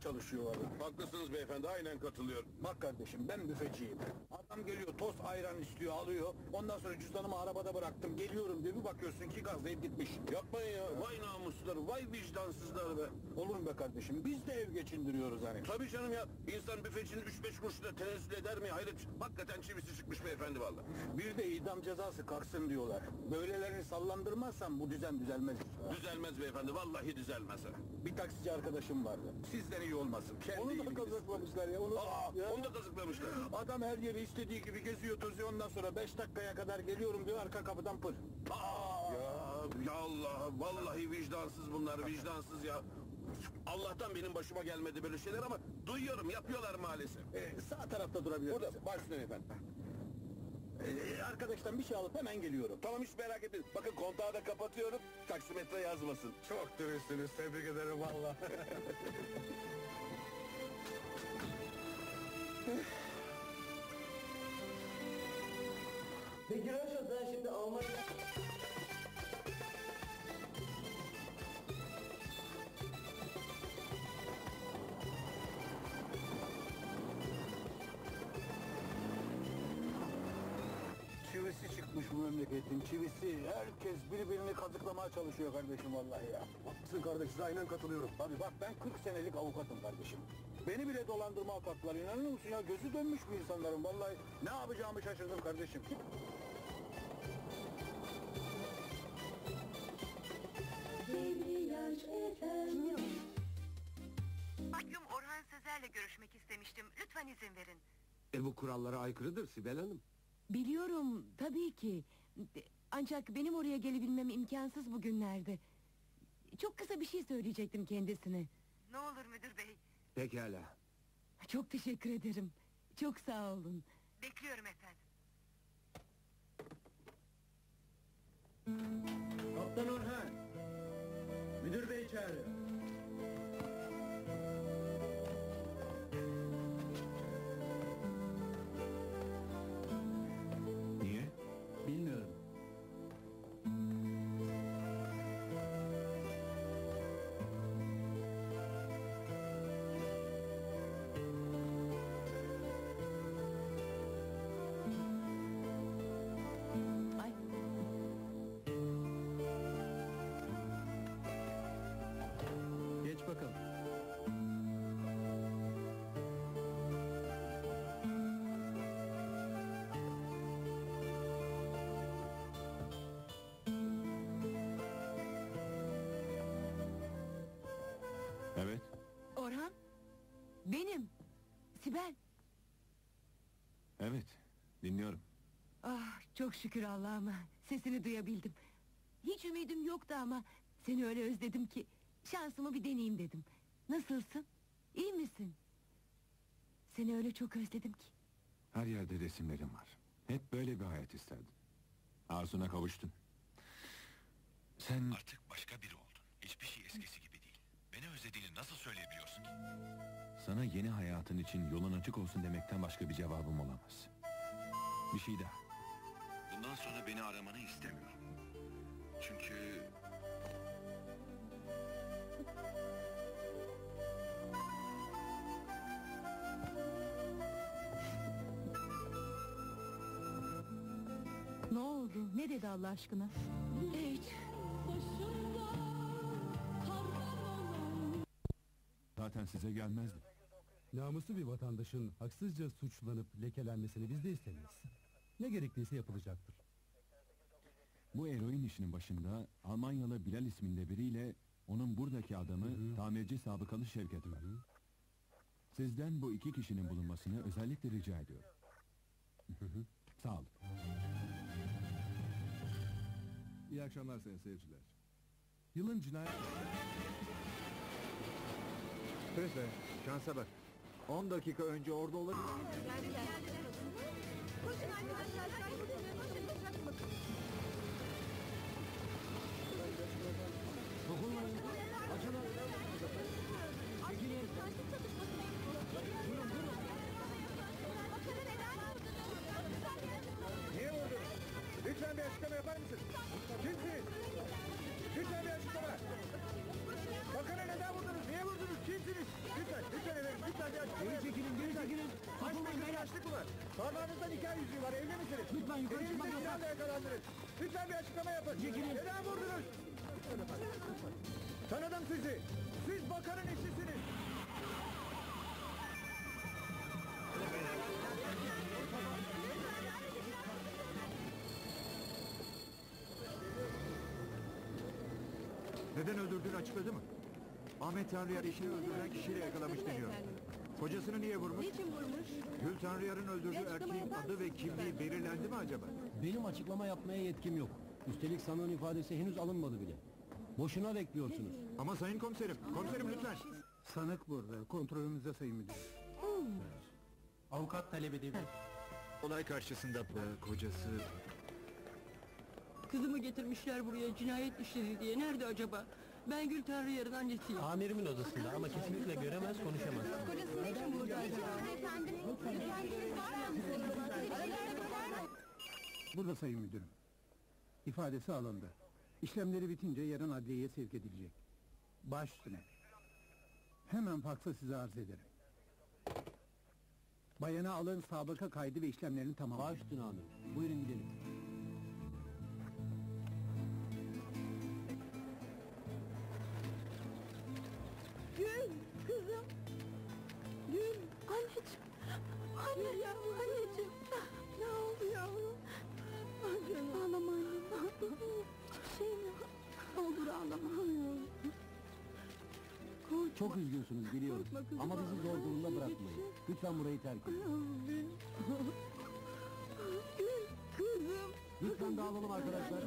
çalışıyor valla. Haklısınız beyefendi aynen katılıyorum. Bak kardeşim ben büfeciyim. Adam geliyor toz ayran istiyor alıyor. Ondan sonra cüzdanımı arabada bıraktım geliyorum diye bir bakıyorsun ki gazlayıp gitmiş. Yapmayın ya vay namuslar vay vicdansızlar be. Olur mu be kardeşim biz de ev geçindiriyoruz hani. Tabii canım ya insan büfecinin 3-5 kuruşuna tenezzül eder mi? Hayret hakikaten çivisi çıkmış beyefendi valla. Bir de idam cezası kalksın diyorlar. Böylelerini sallandırmazsan bu düzen düzelmez. Düzelmez beyefendi vallahi düzelmez. Bir taksici arkadaşım vardı. Sizden iyi olmasın. Kendi Onu da iyiliğiniz. kazıklamışlar ya. Onu Aa, Ya. onu da kazıklamışlar. Adam her yeri istediği gibi geziyor tozuyor ondan sonra 5 dakikaya kadar geliyorum diyor arka kapıdan pır. Aa, ya, ya Allah vallahi vicdansız bunlar vicdansız ya. Allah'tan benim başıma gelmedi böyle şeyler ama duyuyorum yapıyorlar maalesef. Ee, sağ tarafta durabilir Burada misin? baş üstüne efendim. Ee, arkadaştan bir şey alıp hemen geliyorum. Tamam hiç merak etmeyin. Bakın kontağı da kapatıyorum. Taksimetre yazmasın. Çok dürüstsünüz tebrik ederim valla. Peki Raşat sen şimdi Almanya... Çivisi çıkmış bu memleketin çivisi. Herkes birbirini kazıklamaya çalışıyor kardeşim vallahi ya. Haklısın kardeş size aynen katılıyorum. Tabii bak ben 40 senelik avukatım kardeşim. Beni bile dolandırma kalktılar inanıyor musun ya? Gözü dönmüş bu insanların vallahi. Ne yapacağımı şaşırdım kardeşim. Mahkum Orhan Sezer'le görüşmek istemiştim. Lütfen izin verin. E bu kurallara aykırıdır Sibel Hanım. Biliyorum tabii ki. Ancak benim oraya gelebilmem imkansız bugünlerde. Çok kısa bir şey söyleyecektim kendisine. Ne olur müdür bey. Pekala. Çok teşekkür ederim. Çok sağ olun. Bekliyorum efendim. Kaptan Orhan. Müdür bey çağırıyor. Benim. Sibel. evet. Dinliyorum. Ah çok şükür Allah'ıma. Sesini duyabildim. Hiç ümidim yoktu ama seni öyle özledim ki şansımı bir deneyeyim dedim. Nasılsın? İyi misin? Seni öyle çok özledim ki. Her yerde resimlerim var. Hep böyle bir hayat isterdim. Arzuna kavuştun. Sen Artık başka biri oldun. Hiçbir şey eskisi gibi özlediğini nasıl söyleyebiliyorsun ki? sana yeni hayatın için yolun açık olsun demekten başka bir cevabım olamaz. Bir şey daha. Bundan sonra beni aramanı istemiyorum. Çünkü... Ne oldu? Ne dedi Allah aşkına? Hiç. Zaten size gelmezdi. Namuslu bir vatandaşın haksızca suçlanıp lekelenmesini biz de istemeyiz. Ne gerekliyse yapılacaktır. Bu eroin işinin başında Almanyalı Bilal isminde biriyle onun buradaki adamı tamirci sabıkalı Şevket var. Sizden bu iki kişinin bulunmasını özellikle rica ediyorum. Sağ olun. İyi akşamlar sayın seyirciler. Yılın cinayet... Chris şansa bak. 10 dakika önce orada olabilir. Koşun Parmağınızda nikah yüzüğü var. Evli misiniz? Lütfen yukarı Elinizde çıkmak yasak. silahla yakalandınız. Lütfen bir açıklama yapın. Çekilin. Neden vurdunuz? Tanıdım sizi. Siz bakanın eşisiniz. Neden öldürdüğünü açıkladı mı? Ahmet Tanrıyar eşini öldüren kişiyle yakalamış deniyor. Kocasını niye vurmuş? Niçin vurmuş? Gül Tanrıyar'ın öldürdüğü erkeğin adı ve kimliği belirlendi mi acaba? Benim açıklama yapmaya yetkim yok. Üstelik sanığın ifadesi henüz alınmadı bile. Boşuna bekliyorsunuz. Ama sayın komiserim, komiserim lütfen. Sanık burada. Kontrolümüzde sayın müdür. Avukat talep edebilir. Olay karşısında e, kocası... Kızımı getirmişler buraya cinayet işledi diye. Nerede acaba? Ben Gül Tanrıyar'ın annesiyim. Amirimin odasında ama kesinlikle göremez konuşamaz. Kocası ne için burada acaba? Efendim, efendiniz var mısınız? Burada sayın müdürüm. İfadesi alındı. İşlemleri bitince yarın adliyeye sevk edilecek. Baş üstüne. Hemen faksa size arz ederim. Bayana alın sabıka kaydı ve işlemlerini tamamlayın. Baş üstüne amir. Buyurun gidelim. Çok üzgünsünüz biliyorum. Korkma kızım, Ama bizi zor durumda bırakmayın. Lütfen burayı terk edin. Kızım. Lütfen dağılalım arkadaşlar.